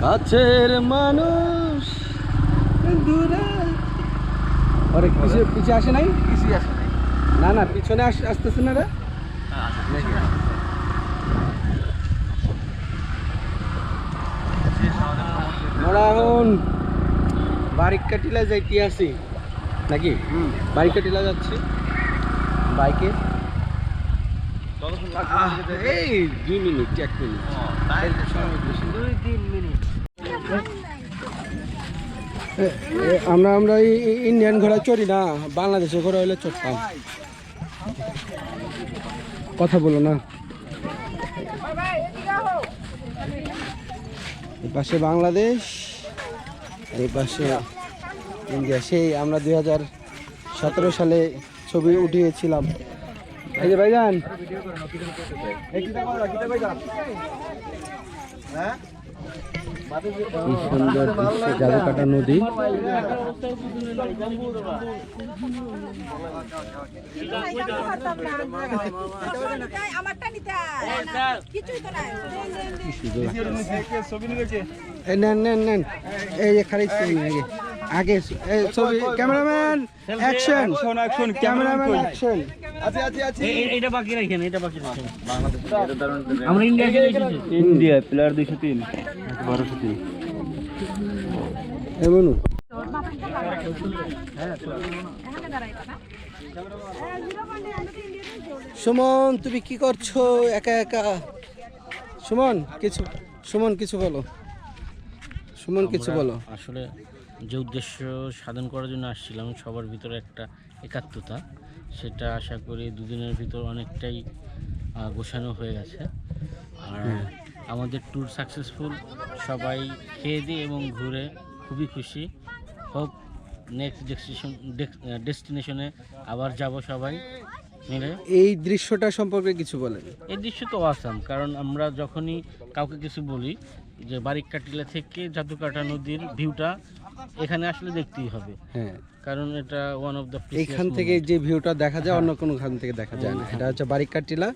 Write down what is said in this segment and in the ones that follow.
কাছের মানুষ। দূরে। আরে পিছিয়ে পিছিয়ে আসে নাই? কিছুই আসে নাই। না না পিছনে আস- আসতেছে না রে। আমরা এখন বারিকাটিলা যাইতে আছি নাকি? যাচ্ছি। বাইকে। এই দুই মিনিট এক মিনিট। দুই তিন মিনিট। আমরা আমরা ইন্ডিয়ান ঘোড়া চড়ি না বাংলাদেশের ঘোড়া হলে চড়তাম। কথা বলো না। এই পাশে বাংলাদেশ, এই পাশে ইন্ডিয়া। সেই আমরা দুই হাজার সতেরো সালে ছবি উঠিয়েছিলাম। এই যে ভাইজান। এই কি সুন্দর দৃশ্য জাদুকাটা নদী। এই নেন নেন নেন। এই যে খালি ছবি আগে আগে এই ছবি ক্যামেরাম্যান অ্যাকশন। Cameraman action. এটা বাকি রাখেন এটা বাকি রাখেন। আমরা ইন্ডিয়া প্লেয়ার দুইশো তিন। বারোশো তিন। এমন সুমন তুমি কি করছ? একা একা। সুমন কিছু সুমন কিছু বলো। সুমন কিছু বলো। আসলে যে উদ্দেশ্য সাধন করার জন্য আসছিলাম সবার ভিতরে একটা একাত্মতা সেটা আশা করি দুদিনের ভিতর অনেকটাই গোছানো হয়ে গেছে। আর আমাদের ট্যুর সাকসেসফুল সবাই খেয়ে দিয়ে এবং ঘুরে খুবই খুশি। হোপ নেক্সট ডেস্টিনেশন ডেস্টিনেশনে আবার যাব সবাই মিলে। এই দৃশ্যটা সম্পর্কে কিছু বলেন। এই দৃশ্য তো আসাম কারণ আমরা যখনই কাউকে কিছু বলি যে বারিক কাটিলা থেকে জাদুকাটা নদীর ভিউটা এখানে আসলে দেখতেই হবে। হ্যাঁ। কারণ এটা ওয়ান অফ দ্য এখান থেকে যে ভিউটা দেখা যায় অন্য কোনো খান থেকে দেখা যায় না। এটা হচ্ছে বারিকার টিলা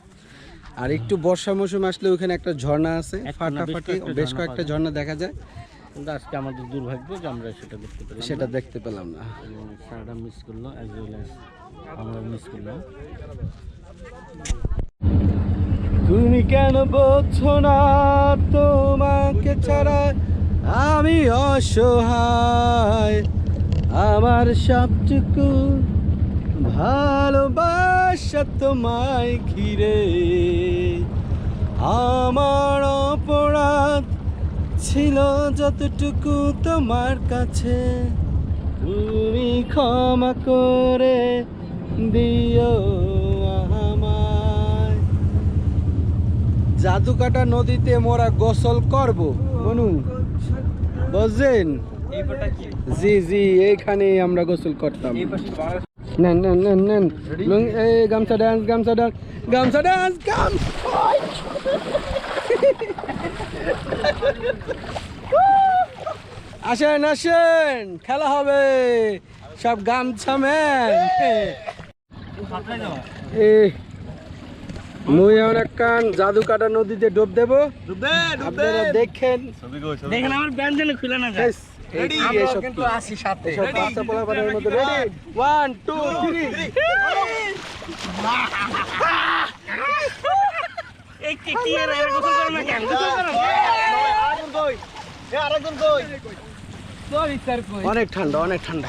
আর একটু বর্ষা মৌসুম আসলে ওখানে একটা ঝর্ণা আছে একটা না, বেশ ফাটাফাটি কয়েকটা বেশ ঝর্ণা কয়েকটা ঝর্ণা দেখা যায়। কিন্তু আজকে আমাদের দুর্ভাগ্য যে আমরা সেটা দেখতে পেলাম না। সেটা দেখতে পেলাম না। সারাটা মিস করল অ্যাজ ওয়েল অ্যাজ আমরা মিস করলাম। তুমি কেন বোঝছো না তোমাকে ছাড়া আমি অসহায়, আমার সবটুকু ভালোবাসা তোমায় ঘিরে। আমার অপরাধ ছিল যতটুকু তোমার কাছে। তুমি ক্ষমা করে দিও আমায়। জাদুকাটা নদীতে মোরা গোসল করব মনু বুঝছেন জি জি এইখানে আমরা গোসল করতাম। নেন এই গামছা ডান্স গামছা ডান্স গামছা ডান্স গাম আসেন আসেন, খেলা হবে। সব গামছা, ম্যান। মুই জাদু কাটা নদীতে ডুব দেব। আপনারা দেখেন। আমার খুলে না যায়। ওয়ান টু থ্রি অনেক ঠান্ডা অনেক ঠান্ডা।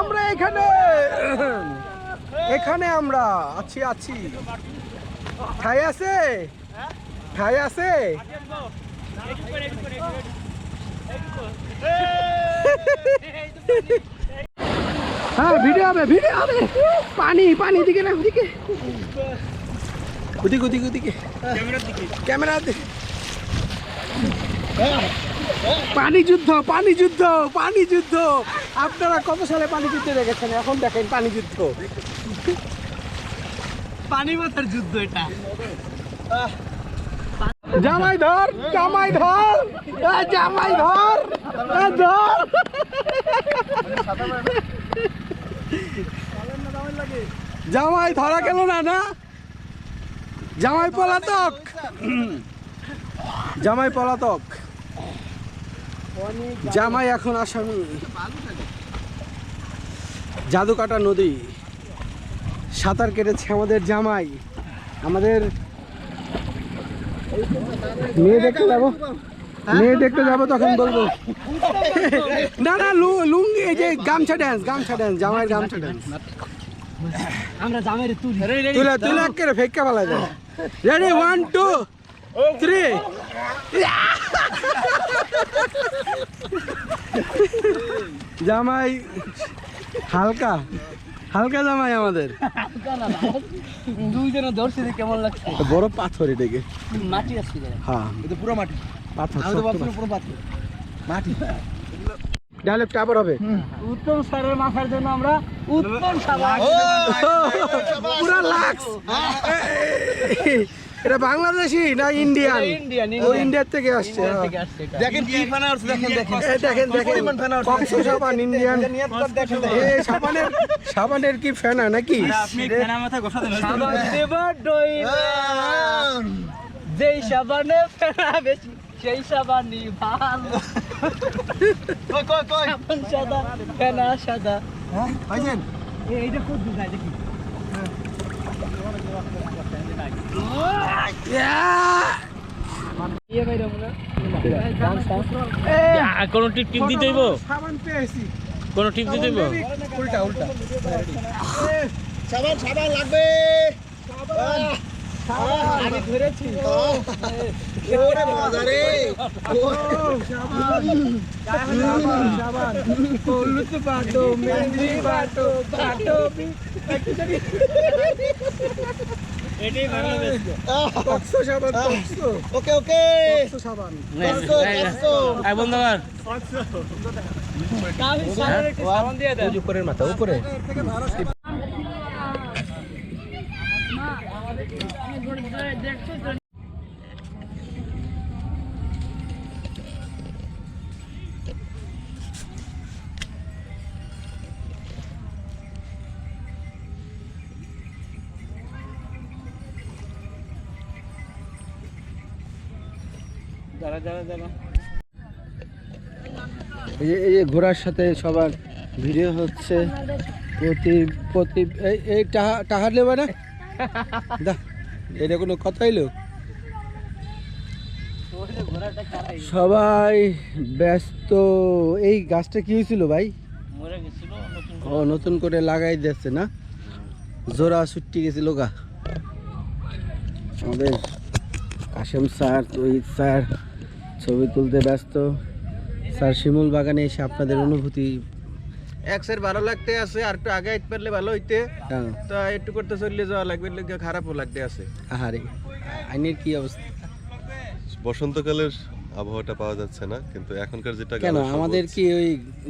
আমরা এখানে। এখানে আমরা আছি আছি। ঠাই আছে? ঠাই আছে? হ্যাঁ ভিডিও হবে ভিডিও হবে। পানি পানি, দিকে না দিকে ওদিকে ওদিকে ওদিকে। ক্যামেরা দিকে। পানি যুদ্ধ পানি যুদ্ধ পানি যুদ্ধ। আপনারা কত সালে পানি যুদ্ধ দেখেছেন এখন দেখেন পানি যুদ্ধ। পানি মাথার যুদ্ধ এটা। জামাই ধর জামাই ধর জামাই ধর ধর। জামাই ধরা গেল না না? জামাই পলাতক। জামাই পলাতক। জামাই এখন আসামি। জাদুকাটা নদী। সাঁতার কেটেছে আমাদের জামাই। আমাদের মেয়ে দেখতে যাব? মেয়ে দেখতে যাব তখন বলব। না না লু- লুঙ্গি এই যে গামছা ড্যান্স গামছা ড্যান্স জামাইয়ের গামছা ড্যান্স তুলে। তুলে একেবারে ফেক্কা ফেলা যায়। রেডি ওয়ান টু থ্রি জামাই হালকা? হালকা জামাই আমাদের। দুইজনে ধরছি কেমন লাগছে? বড় পাথর এটাকে। মাটি আসছে হ্যাঁ। এটা পুরো মাটি। পাথর আমি তো শক্ত পুরো পাথর। মাটি। ডায়লগটা আবার হবে। উত্তম স্যারের মাথার জন্য আমরা উত্তম পুরা লাক্স। এটা বাংলাদেশি না ইন্ডিয়ান ও ইন্ডিয়ার থেকে আসছে হ্যাঁ। দেখেন কি উঠছে দেখেন দেখেন। দেখেন দেখেন। উঠছে। সাবান ইন্ডিয়ান দেখেন এই সাবানের সাবানের কি ফেনা নাকি? সাবান দেবার ডইবে যেই সাবানে ফেনা বেশি সেই সাবানই ভালো। সাবান সাদা ফেনা সাদা। ভাইজান এইটা বুঝায় দেখি। কোনো টিপ টিপ দিতে হইব? কোনো টিপ দিতে হইব? উল্টা উল্টা। সাবান সাবান লাগবে। আমি ধরেছি। ওরে মজা রে হলুদ বাটো মেহেন্দি বাটো বাটো এটাই ভালো সাবান ওকে ওকে। কক্স সাবান। আই বন্ধুগণ সাবান দিয়ে দেন। উপরের মাথা উপরে। এই যে এই ঘোড়ার সাথে সবার ভিডিও হচ্ছে। প্রতি প্রতি এই এই টাহা টাহার নেবে না? এটা কোনো কথাই লোক। সবাই ব্যস্ত। এই গাছটা কি হয়েছিল ভাই? ও নতুন করে লাগাই দিচ্ছে না? জোড়া ছুট্টি গেছিল গা। আমাদের কাশেম স্যার তহিদ স্যার ছবি তুলতে ব্যস্ত। স্যার শিমুল বাগানে এসে আপনাদের অনুভূতি? একশের ভালো লাগতে আছে আর একটু আগে আইতে পারলে ভালো হইতে। হ্যাঁ, তো একটু করতে চললে যাওয়া লাগবে খারাপও লাগতে আছে। আহারে আইনের কি অবস্থা? বসন্তকালের আবহাওয়াটা পাওয়া যাচ্ছে না কিন্তু এখনকার যেটা কেন? আমাদের কি ওই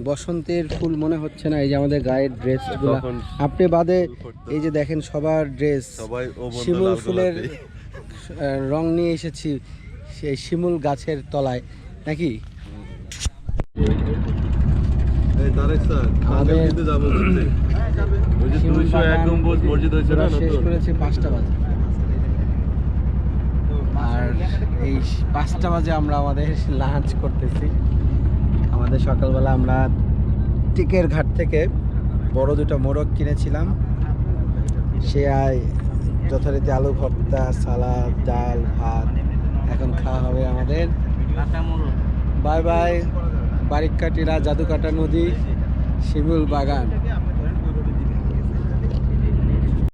বসন্তের ফুল মনে হচ্ছে না? এই যে আমাদের গায়ের ড্রেসগুলা। আপনি বাদে এই যে দেখেন সবার ড্রেস সবাই শিমুল ফুলের রং নিয়ে এসেছি। সেই শিমুল গাছের তলায় নাকি? এই তারেক স্যার আমাদের- কালকে কিন্তু যাব ঘুরতে। ওই যে শিমুল 201 বাগান গম্বুজ মসজিদ হয়েছে না ঘোরা শেষ? করেছি পাঁচটা বাজে। আর এই পাঁচটা বাজে আমরা আমাদের লাঞ্চ করতেছি। আমাদের সকালবেলা আমরা টিকের ঘাট থেকে বড় দুটো মোরগ কিনেছিলাম। সে আয় যথারীতি আলু ভর্তা সালাদ ডাল ভাত। এখন খাওয়া হবে আমাদের। বাই বাই বারিককাটিরা জাদুকাটা নদী শিমুল বাগান।